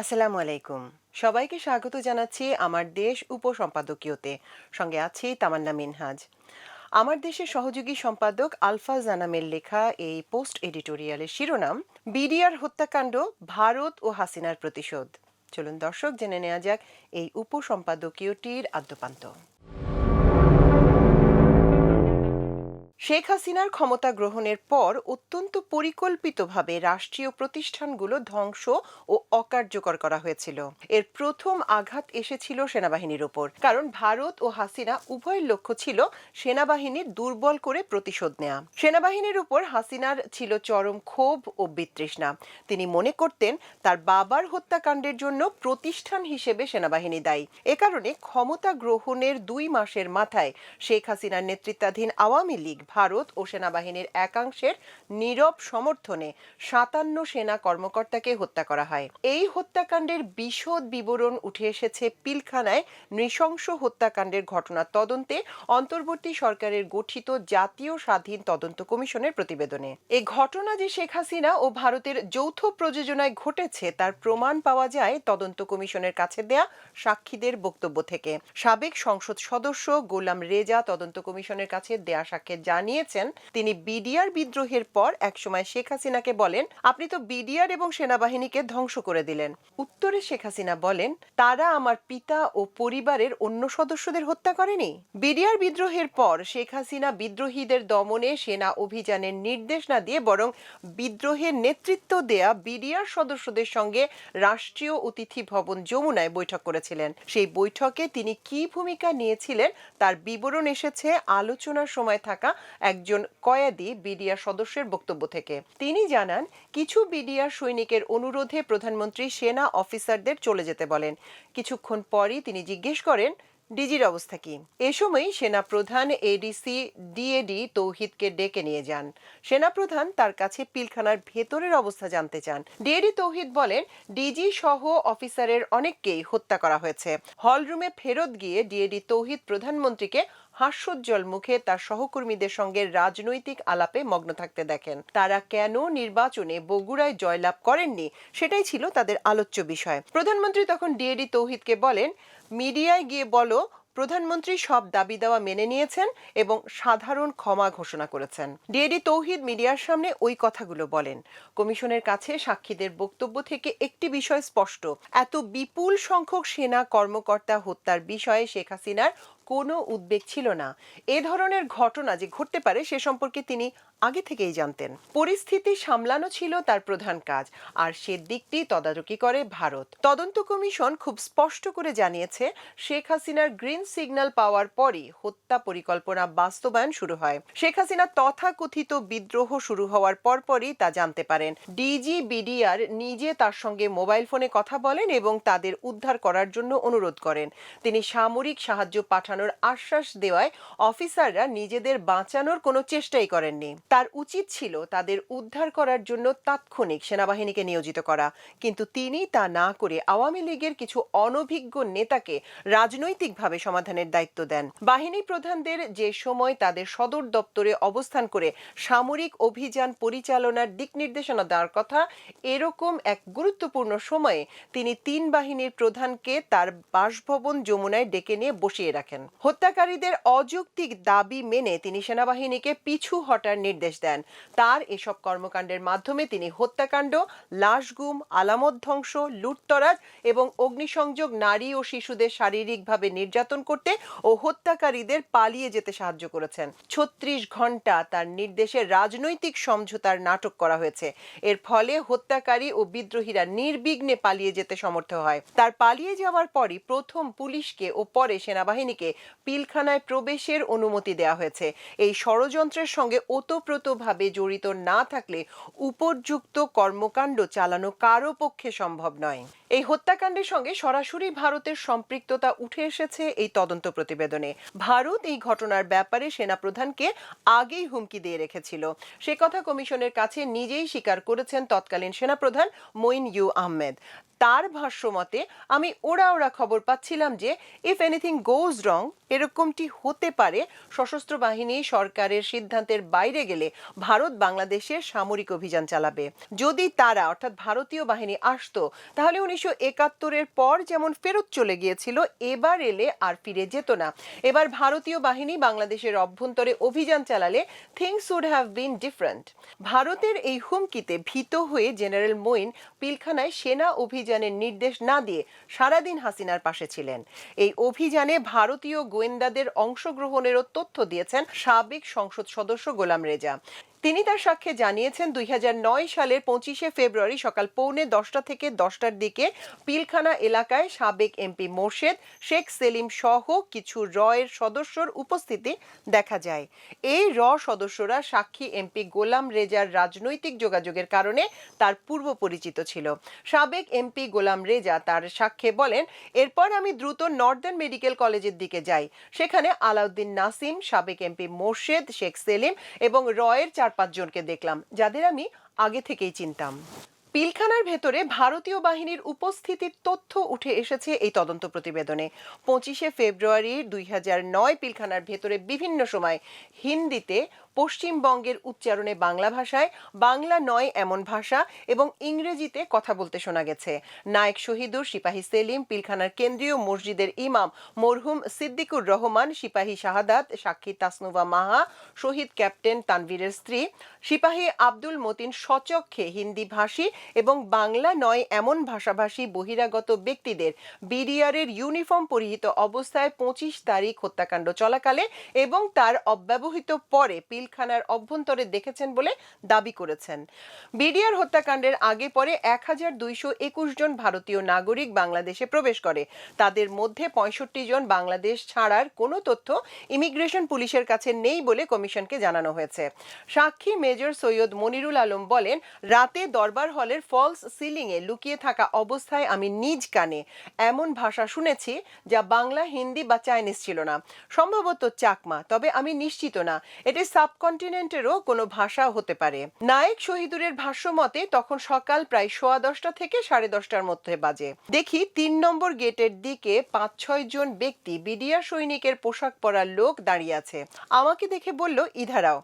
আসসালামু আলাইকুম। সবাইকে স্বাগত জানাচ্ছি আমার দেশ উপসম্পাদকীয়তে। সঙ্গে আছি তামান্না মিনহাজ। আমার দেশের সহযোগী সম্পাদক আলফা জানামের লেখা এই পোস্ট এডিটোরিয়ালের শিরোনাম, বিডিআর হত্যাকাণ্ড, ভারত ও হাসিনার প্রতিশোধ। চলুন দর্শক, জেনে নেওয়া যাক এই উপসম্পাদকীয়টির আদ্যপান্ত। শেখ হাসিনার ক্ষমতা গ্রহণের পর অত্যন্ত পরিকল্পিতভাবে রাষ্ট্রীয় প্রতিষ্ঠানগুলো ধ্বংস ও অকার্যকর করা হয়েছিল। এর প্রথম আঘাত এসেছিল সেনাবাহিনীর ওপর। কারণ ভারত ও হাসিনা উভয়ের লক্ষ্য ছিল সেনাবাহিনীর দুর্বল করে প্রতিশোধ নেওয়া সেনাবাহিনীর উপর হাসিনার ছিল চরম ক্ষোভ ও বিতৃষ্ণা। তিনি মনে করতেন তার বাবার হত্যাকাণ্ডের জন্য প্রতিষ্ঠান হিসেবে সেনাবাহিনী দায়ী। এ কারণে ক্ষমতা গ্রহণের দুই মাসের মাথায় শেখ হাসিনার নেতৃত্বাধীন আওয়ামী লীগ ভারত ও সেনাবাহিনীর একাংশের নীরব সমর্থনে সাতান্ন সেনা কর্মকর্তাকে হত্যা করা হয়। এই হত্যাকাণ্ডের বিশদ বিবরণ উঠে এসেছে পিলখানায়। নৃশংস হত্যাকাণ্ডের ঘটনা তদন্তে অন্তর্বর্তী সরকারের গঠিত জাতীয় স্বাধীন তদন্ত কমিশনের প্রতিবেদনে। এ ঘটনা যে শেখ হাসিনা ও ভারতের যৌথ প্রযোজনায় ঘটেছে, তার প্রমাণ পাওয়া যায় তদন্ত কমিশনের কাছে দেয়া সাক্ষীদের বক্তব্য থেকে। সাবেক সংসদ সদস্য গোলাম রেজা তদন্ত কমিশনের কাছে দেয়া সাক্ষ্যে জানিয়েছেন, তিনি বিডিআর বিদ্রোহের পর একসময় শেখ হাসিনাকে বলেন, আপনি তো বিডিআর এবং সেনাবাহিনীকে ধ্বংস করে দিলেন। উত্তরে শেখ হাসিনা বলেন, তারা আমার পিতা ও পরিবারের অন্য সদস্যদের হত্যা করেনি। বিডিআর বিদ্রোহের পর শেখ হাসিনা বিদ্রোহীদের দমনে সেনা অভিযানের নির্দেশ না দিয়ে বরং বিদ্রোহের নেতৃত্ব দেয়া বিডিআর সদস্যদের সঙ্গে রাষ্ট্রীয় অতিথি ভবন যমুনায় বৈঠক করেছিলেন। সেই বৈঠকে তিনি কি ভূমিকা নিয়েছিলেন তার বিবরণ এসেছে আলোচনার সময় থাকা একজন কয়েদি বিডিআর সদস্যের বক্তব্য থেকে। তিনি জানান, কিছু বিডিআর সৈনিকের অনুরোধে প্রধানমন্ত্রী সেনা অফিসারদের চলে যেতে বলেন। কিছুক্ষণ পরই তিনি জিজ্ঞেস করেন, ডিজির অবস্থা কি? এ সময় সেনা প্রধান এডিসি ডিএডি তৌহিদকে ডেকে নিয়ে যান। সেনা প্রধান তার কাছে পিলখানার ভেতরের অবস্থা জানতে চান। ডিএডি তৌহিদ বলেন, ডিজি সহ অফিসারের অনেককেই হত্যা করা হয়েছে। হলরুমে ফেরত গিয়ে ডিএডি তৌহিদ প্রধানমন্ত্রীকে হাস্যোজ্জ্বল মুখে তার সহকর্মীদের সঙ্গে রাজনৈতিক আলাপে মগ্ন থাকতে দেখেন। তারা কেন নির্বাচনে বগুড়ায় জয়লাভ করেননি, সেটাই ছিল তাদের আলোচ্য বিষয়। প্রধানমন্ত্রী তখন ডিএডি তৌহিদকে বলেন, মিডিয়ায় গিয়ে বলো, প্রধানমন্ত্রী সব দাবি দেওয়া মেনে নিয়েছেন এবং সাধারণ ক্ষমা ঘোষণা করেছেন। ডিএডি তৌহিদ মিডিয়ার সামনে ওই কথাগুলো বলেন। কমিশনের কাছে সাক্ষীদের বক্তব্য থেকে একটি বিষয় স্পষ্ট। এত বিপুল সংখ্যক সেনা কর্মকর্তা হত্যার বিষয়ে শেখ হাসিনার কোনো উদ্বেগ ছিল না। এ ধরনের ঘটনা যে ঘটতে পারে সে সম্পর্কে তিনি আগে থেকেই জানতেন। পরিস্থিতি সামলানো ছিল তার প্রধান কাজ, আর সে দিকটি তদারকি করে ভারত। তদন্ত কমিশন খুব স্পষ্ট করে জানিয়েছে, শেখ হাসিনার গ্রিন সিগন্যাল পাওয়ার পরই হত্যা পরিকল্পনা বাস্তবায়ন শুরু হয়। শেখ হাসিনা তথাকথিত বিদ্রোহ শুরু হওয়ার পরপরই তা জানতে পারেন। ডিজি বিডিআর নিজে তার সঙ্গে মোবাইল ফোনে কথা বলেন এবং তাদের উদ্ধার করার জন্য অনুরোধ করেন। তিনি সামরিক সাহায্য পাঠানোর আশ্বাস দেওয়ায় অফিসাররা নিজেদের বাঁচানোর কোনো চেষ্টাই করেননি। তার উচিত ছিল তাদের উদ্ধার করার জন্য তাৎক্ষণিক সেনাবাহিনীকে নিয়োজিত করা। কিন্তু তিনি তা না করে আওয়ামী লীগের কিছু অনভিজ্ঞ নেতাকে রাজনৈতিকভাবে সমাধানের দায়িত্ব দেন। বাহিনী প্রধানদের যে সময় তাদের সদর দপ্তরে অবস্থান করে সামরিক অভিযান পরিচালনার দিক নির্দেশনা দেওয়ার কথা, এরকম এক গুরুত্বপূর্ণ সময়ে তিনি তিন বাহিনীর প্রধানকে তার বাসভবন যমুনায় ডেকে নিয়ে বসিয়ে রাখেন। হত্যাকারীদের অযৌক্তিক দাবি মেনে তিনি সেনাবাহিনীকে পিছু হটার নির্দেশ দেন। তার এসব কর্মকাণ্ডের মাধ্যমে তিনি হত্যাকাণ্ড, লাশগুম, আলামত ধ্বংস, লুটতরাজ এবং অগ্নিসংযোগ নারী ও শিশুদের শারীরিকভাবে নির্যাতন করতে ও হত্যাকারীদের পালিয়ে যেতে সাহায্য করেছেন। ছত্রিশ ঘণ্টা তার নির্দেশে রাজনৈতিক সমঝোতার নাটক করা হয়েছে। এর ফলে হত্যাকারী ও বিদ্রোহীরা নির্বিঘ্নে পালিয়ে যেতে সমর্থ হয়। তার পালিয়ে যাওয়ার পরই প্রথম পুলিশকে ও পরে সেনাবাহিনীকে পিলখানায় প্রবেশের অনুমতি দেওয়া হয়েছে। এই ষড়যন্ত্রের সঙ্গে ওতপ্রোতভাবে জড়িত না থাকলে উপযুক্ত কর্মকাণ্ড চালানো কারও পক্ষে সম্ভব নয়। এই হত্যাকাণ্ডের সঙ্গে সরাসরি ভারতের সম্পৃক্ততা উঠে এসেছে এই তদন্ত প্রতিবেদনে। ভারত এই ঘটনার ব্যাপারে সেনাপ্রধানকে আগেই হুমকি দিয়ে রেখেছিল। সে কথা কমিশনের কাছে নিজেই স্বীকার করেছেন তৎকালীন সেনাপ্রধান মঈন ইউ আহমেদ। তার ভাষ্য মতে, আমি ওরা ওরা খবর পাচ্ছিলাম যে ইফ এনিথিং গোজ রং এরকমটি হতে পারে। সশস্ত্র বাহিনী সরকারের সিদ্ধান্তের বাইরে গেলে ভারত বাংলাদেশে সামরিক অভিযান চালাবে। যদি তারা, অর্থাৎ ভারতীয় বাহিনী, আসতো, তাহলে উনিশশো একাত্তরের পর যেমন ফেরত চলে গিয়েছিল, এবার এলে আর ফিরে যেত না। এবার ভারতীয় বাহিনী বাংলাদেশের অভ্যন্তরে অভিযান চালালে things would have been different ভারতের এই হুমকিতে ভীত হয়ে জেনারেল মোইন পিলখানায় সেনা অভিযানের নির্দেশ না দিয়ে সারাদিন হাসিনার পাশে ছিলেন। এই অভিযানে ভারতীয় গোয়েন্দাদের অংশগ্রহণেরও তথ্য দিয়েছেন সাবেক সংসদ সদস্য গোলাম রেজা। তিনি তার সাক্ষ্যে জানিয়েছেন, দুই হাজার নয় সালের পঁচিশে ফেব্রুয়ারি সকাল পৌনে দশটা থেকে দশটার দিকে পিলখানা এলাকায় সাবেক এমপি মোর্শেদ, শেখ সেলিম সহ কিছু রয়ের সদস্যর উপস্থিতি দেখা যায়। এই র সদস্যরা সাক্ষী এমপি গোলাম রেজার রাজনৈতিক যোগাযোগের কারণে তার পূর্ব পরিচিত ছিল। সাবেক এমপি গোলাম রেজা তার সাক্ষ্যে বলেন, এরপর আমি দ্রুত নর্দার্ন মেডিকেল কলেজের দিকে যাই। সেখানে আলাউদ্দিন নাসিম, সাবেক এমপি মোর্শেদ, শেখ সেলিম এবং রয়ের চার পাঁচজনকে দেখলাম, যাদের আমি আগে থেকেই চিনতাম। পিলখানার ভেতরে ভারতীয় বাহিনীর উপস্থিতির তথ্য উঠে এসেছে এই তদন্ত প্রতিবেদনে। পঁচিশে ফেব্রুয়ারি দুই নয় পিলখানার ভেতরে বিভিন্ন সময় হিন্দিতে পশ্চিমবঙ্গের উচ্চারণে বাংলা ভাষায়, বাংলা নয় এমন ভাষা এবং ইংরেজিতে কথা বলতে শোনা গেছে। নায়ক শহীদুর, সিপাহী সেলিম, পিলখানার কেন্দ্রীয় মসজিদের ইমাম মরহুম সিদ্দিকুর রহমান, সিপাহী শাহাদাত, সাক্ষী তাসনুভা মাহা, শহীদ ক্যাপ্টেন তানভীরের স্ত্রী, সিপাহী আব্দুল মতিন সচক্ষে হিন্দি ভাষী এবং বাংলা নয় এমন ভাষাভাষী বহিরাগত ব্যক্তিদের বিডিআরের ইউনিফর্ম পরিহিত অবস্থায় পঁচিশ তারিখ হত্যাকাণ্ড চলাকালে এবং তার অব্যবহিত পরে পিলখানার অভ্যন্তরে দেখেছেন বলে দাবি করেছেন। বিডিআর হত্যাকাণ্ডের আগে পরে এক হাজার দুইশো একুশ জন ভারতীয় নাগরিক বাংলাদেশে প্রবেশ করে। তাদের মধ্যে পঁয়ষট্টি জন বাংলাদেশ ছাড়ার কোনো তথ্য ইমিগ্রেশন পুলিশের কাছে নেই বলে কমিশনকে জানানো হয়েছে। সাক্ষী মেজর সৈয়দ মনিরুল আলম বলেন, রাতে দরবার হলের ফলস সিলিংয়ে লুকিয়ে থাকা অবস্থায় আমি নিজ কানে এমন ভাষা শুনেছি যা বাংলা, হিন্দি বা চাইনিজ ছিল না। সম্ভবত চাকমা, তবে আমি নিশ্চিত না। এটি সাবকন্টিনেন্টেরও কোনো ভাষা হতে পারে। নায়ক শহীদুরের ভাষ্য মতে, তখন সকাল প্রায় সোয়া দশটা থেকে সাড়ে দশটার মধ্যে বাজে। দেখি তিন নম্বর গেটের দিকে পাঁচ ছয় জন ব্যক্তি বিডিআর সৈনিকের পোশাক পরা লোক দাঁড়িয়ে আছে। আমাকে দেখে বলল, ইধারাও,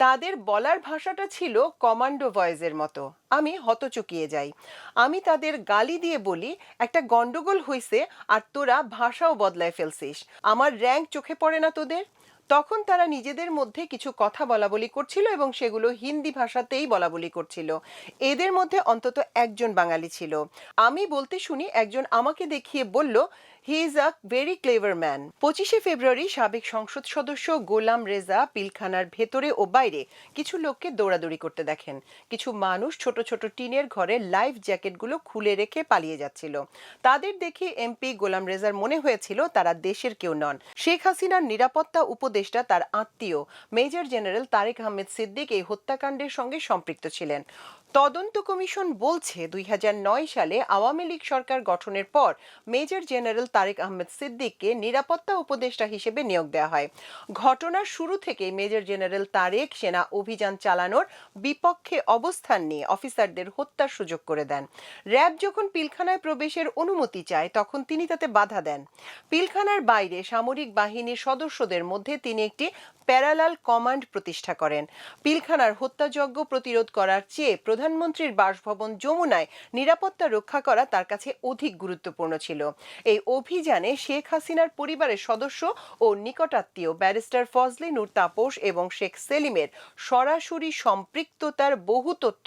তাদের বলার ভাষাটা ছিল কমান্ডো ভয়েসের মতো। আমি হতচকিয়ে যাই। আমি তাদের গালি দিয়ে বলি, একটা গন্ডগোল হইছে আর তোরা ভাষাও বদলায় ফেলছিস। আমার র্যাঙ্ক চোখে পড়ে না তোদের? তখন তারা নিজেদের মধ্যে কিছু কথা বলা বলি করছিল এবং সেগুলো হিন্দি ভাষাতেই বলা বলি করছিল। এদের মধ্যে অন্তত একজন বাঙালি ছিল। আমি বলতে শুনি, একজন আমাকে দেখিয়ে বলল he is a very clever man পঁচিশে ফেব্রুয়ারি সাবেক সংসদ সদস্য গোলাম রেজা পিলখানার ভেতরে ও বাইরে কিছু লোককে দৌড়াদৌড়ি করতে দেখেন। কিছু মানুষ ছোট ছোট টিনের ঘরে লাইফ জ্যাকেটগুলো খুলে রেখে পালিয়ে যাচ্ছিল। তাদের দেখে এমপি গোলাম রেজার মনে হয়েছিল তারা দেশের কেউ নন। শেখ হাসিনার নিরাপত্তা উপদেষ্টা তার আত্মীয়, মেজর জেনারেল তারেক আহমেদ সিদ্দিক এই হত্যাকাণ্ডের সঙ্গে সম্পৃক্ত ছিলেন। তদন্ত কমিশন বলছে দুই হাজার নয় সালে আওয়ামী লীগ সরকার গঠনের পর মেজর জেনারেল তারেক আহমেদ সিদ্দিককে নিরাপত্তা উপদেষ্টা হিসেবে নিয়োগ দেওয়া হয়। ঘটনার শুরু থেকে মেজর জেনারেল তারেক সেনা অভিযান চালানোর বিপক্ষে অবস্থান নিয়ে অফিসারদের হত্যার সুযোগ করে দেন। র্যাব যখন পিলখানায় প্রবেশের অনুমতি চায়, তখন তিনি তাতে বাধা দেন। পিলখানার বাইরে সামরিক বাহিনীর সদস্যদের মধ্যে তিনি একটি প্যারালাল কমান্ড প্রতিষ্ঠা করেন। পিলখানার হত্যাযজ্ঞ প্রতিরোধ করার চেয়ে প্রধানমন্ত্রীর বাসভবন যমুনায় নিরাপত্তা রক্ষা করা তার কাছে অধিক গুরুত্বপূর্ণ ছিল। এই অভিযানে শেখ হাসিনার পরিবারের সদস্য ও নিকটাত্মীয় ব্যারিস্টার ফজলি নূর তাপস এবং শেখ সেলিমের সরাসরি সম্পৃক্ততার বহু তথ্য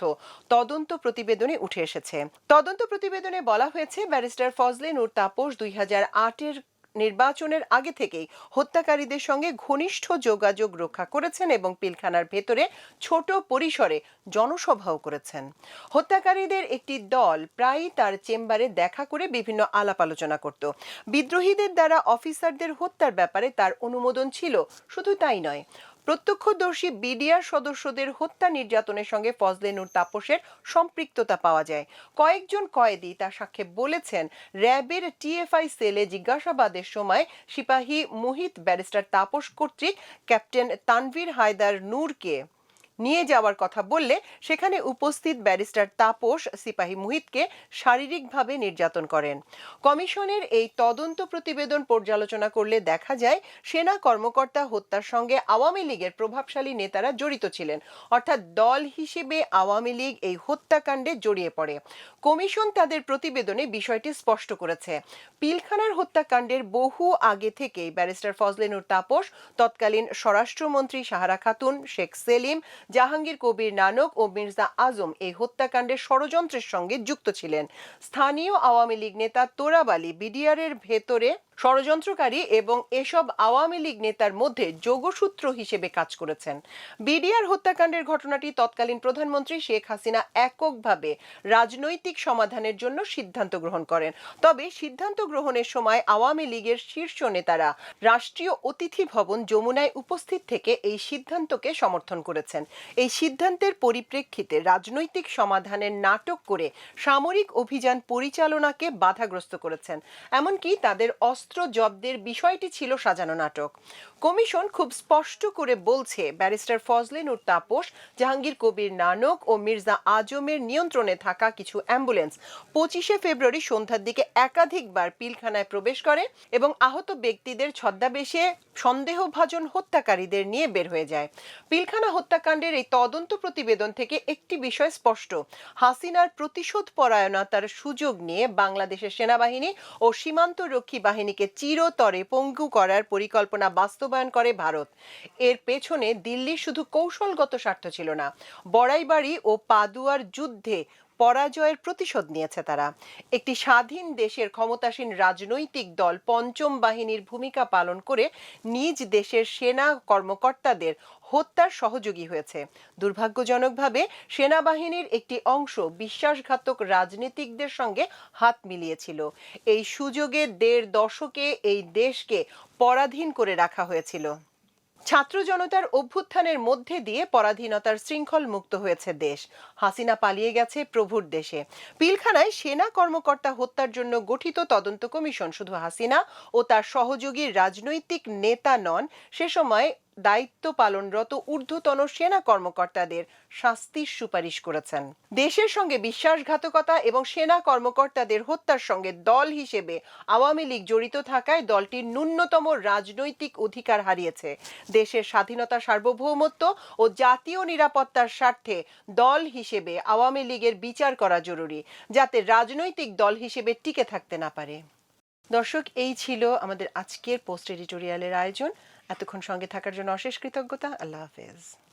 তদন্ত প্রতিবেদনে উঠে এসেছে। তদন্ত প্রতিবেদনে বলা হয়েছে, ব্যারিস্টার ফজলি নূর তাপস দুই হাজার আটের নির্বাচনের আগে থেকেই হত্যাকারীদের সঙ্গে ঘনিষ্ঠ যোগাযোগ রক্ষা করেছেন এবং পিলখানার ভেতরে ছোট পরিসরে জনসভাও করেছেন। হত্যাকারীদের একটি দল প্রায়ই তার চেম্বারে দেখা করে বিভিন্ন আলাপ আলোচনা করত। বিদ্রোহীদের দ্বারা অফিসারদের হত্যার ব্যাপারে তার অনুমোদন ছিল, শুধু তাই নয়। প্রত্যক্ষদর্শী বিডিআর সদস্যদের হত্যা নির্যাতনের সঙ্গে ফজলে নূর তাপসের সম্পৃক্ততা পাওয়া যায়। কয়েকজন কয়েদি তার সাক্ষ্যে বলেছেন, র্যাবের টিএফআই সেলে জিজ্ঞাসাবাদের সময় সিপাহী মোহিত ব্যারিস্টার তাপস কর্তৃক ক্যাপ্টেন তানভীর হায়দার নূরকে নিয়ে যাওয়ার কথা বললে সেখানে উপস্থিত ব্যারিস্টার তাপস সিপাহী মুহিতকে শারীরিকভাবে নির্যাতন করেন। কমিশনের এই তদন্ত প্রতিবেদন পর্যালোচনা করলে দেখা যায়, সেনা কর্মকর্তা হত্যার সঙ্গে আওয়ামী লীগের প্রভাবশালী নেতারা জড়িত ছিলেন। অর্থাৎ দল হিসেবে আওয়ামী লীগ এই হত্যাকাণ্ডে জড়িয়ে পড়ে। কমিশন তাদের প্রতিবেদনে বিষয়টি স্পষ্ট করেছে। পিলখানার হত্যাকাণ্ডের বহু আগে থেকেই ব্যারিস্টার ফজলেনুর তাপস, তৎকালীন স্বরাষ্ট্রমন্ত্রী সাহারা খাতুন, শেখ সেলিম জাহাঙ্গীর কবির নানক ও মির্জা আজম এই হত্যাকাণ্ডের ষড়যন্ত্রের সঙ্গে যুক্ত ছিলেন। স্থানীয় আওয়ামী লীগ নেতা তোরাবালি আলী বিডিআরের ভেতরে ষড়যন্ত্রকারী এবং এসব আওয়ামী লীগ নেতার মধ্যে যোগসূত্র হিসেবে কাজ করেছেন। বিডিআর হত্যাকাণ্ডের ঘটনাটি তৎকালীন প্রধানমন্ত্রী শেখ হাসিনা এককভাবে রাজনৈতিক সমাধানের জন্য সিদ্ধান্ত গ্রহণ করেন। তবে সিদ্ধান্ত গ্রহণের সময় আওয়ামী লীগের শীর্ষ নেতারা রাষ্ট্রীয় অতিথি ভবন যমুনায় উপস্থিত থেকে এই সিদ্ধান্তকে সমর্থন করেছেন। এই সিদ্ধান্তের পরিপ্রেক্ষিতে রাজনৈতিক সমাধানের নাটক করে সামরিক অভিযান পরিচালনাকে বাধাগ্রস্ত করেছেন। এমনকি তাদের অস্ত্র জব্দের বিষয়টি ছিল সাজানো নাটক। কমিশন খুব স্পষ্ট করে বলছে, ব্যারিস্টার ফজলেনুর তাপস, জাহাঙ্গীর কবির নানক ও মির্জা আজমের নিয়ন্ত্রণে থাকা কিছু অ্যাম্বুলেন্স পঁচিশে ফেব্রুয়ারি সন্ধ্যার দিকে একাধিকবার পিলখানায় প্রবেশ করে এবং আহত ব্যক্তিদের ছদ্মাবেশে সন্দেহভাজন হত্যাকারীদের নিয়ে বের হয়ে যায়। পিলখানা হত্যাকাণ্ডের এই তদন্ত প্রতিবেদন থেকে একটি বিষয় স্পষ্ট, হাসিনার প্রতিশোধ পরায়ণতার সুযোগ নিয়ে বাংলাদেশের সেনাবাহিনী ও সীমান্ত রক্ষী বাহিনীকে চিরতরে পঙ্গু করার পরিকল্পনা বাস্তবায়ন করে ভারত। এর পেছনে দিল্লির শুধু কৌশলগত স্বার্থ ছিল না, বড়াইবাড়ি ও পাদুয়ার যুদ্ধে পরাজয়ের প্রতিশোধ নিয়েছে তারা। একটি স্বাধীন দেশের ক্ষমতাসীন রাজনৈতিক দল পঞ্চম বাহিনীর ভূমিকা পালন করে নিজ দেশের সেনা কর্মকর্তাদের হত্যার সহযোগী হয়েছে। দুর্ভাগ্যজনকভাবে সেনাবাহিনীর একটি অংশ বিশ্বাসঘাতক রাজনীতিকদের সঙ্গে হাত মিলিয়েছিল। এই সুযোগে দেড় দশকে এই দেশকে পরাধীন করে রাখা হয়েছিল। ছাত্র জনতার অভ্যুত্থানের মধ্যে দিয়ে পরাধীনতার শৃঙ্খল মুক্ত হয়েছে দেশ। হাসিনা পালিয়ে গেছে প্রভুর দেশে। পিলখানায় সেনা কর্মকর্তা হত্যার জন্য গঠিত তদন্ত কমিশন শুধু হাসিনা ও তার সহযোগী রাজনৈতিক নেতা নন, সে সময় দায়িত্ব পালনরত ঊর্ধ্বতন সেনা কর্মকর্তাদের শাস্তির সুপারিশ করেছেন। দেশের সঙ্গে বিশ্বাসঘাতকতা এবং সেনা কর্মকর্তাদের হত্যার সঙ্গে দল হিসেবে আওয়ামী লীগ জড়িত থাকায় দলটির ন্যূনতম রাজনৈতিক অধিকার হারিয়েছে। দেশের স্বাধীনতা সার্বভৌমত্ব ও জাতীয় নিরাপত্তার স্বার্থে দল হিসেবে আওয়ামী লীগের বিচার করা জরুরি, যাতে রাজনৈতিক দল হিসেবে টিকে থাকতে না পারে। দর্শক, এই ছিল আমাদের আজকের পোস্ট এডিটোরিয়ালের আয়োজন। এতক্ষণ সঙ্গে থাকার জন্য অশেষ কৃতজ্ঞতা। আল্লাহ হাফেজ।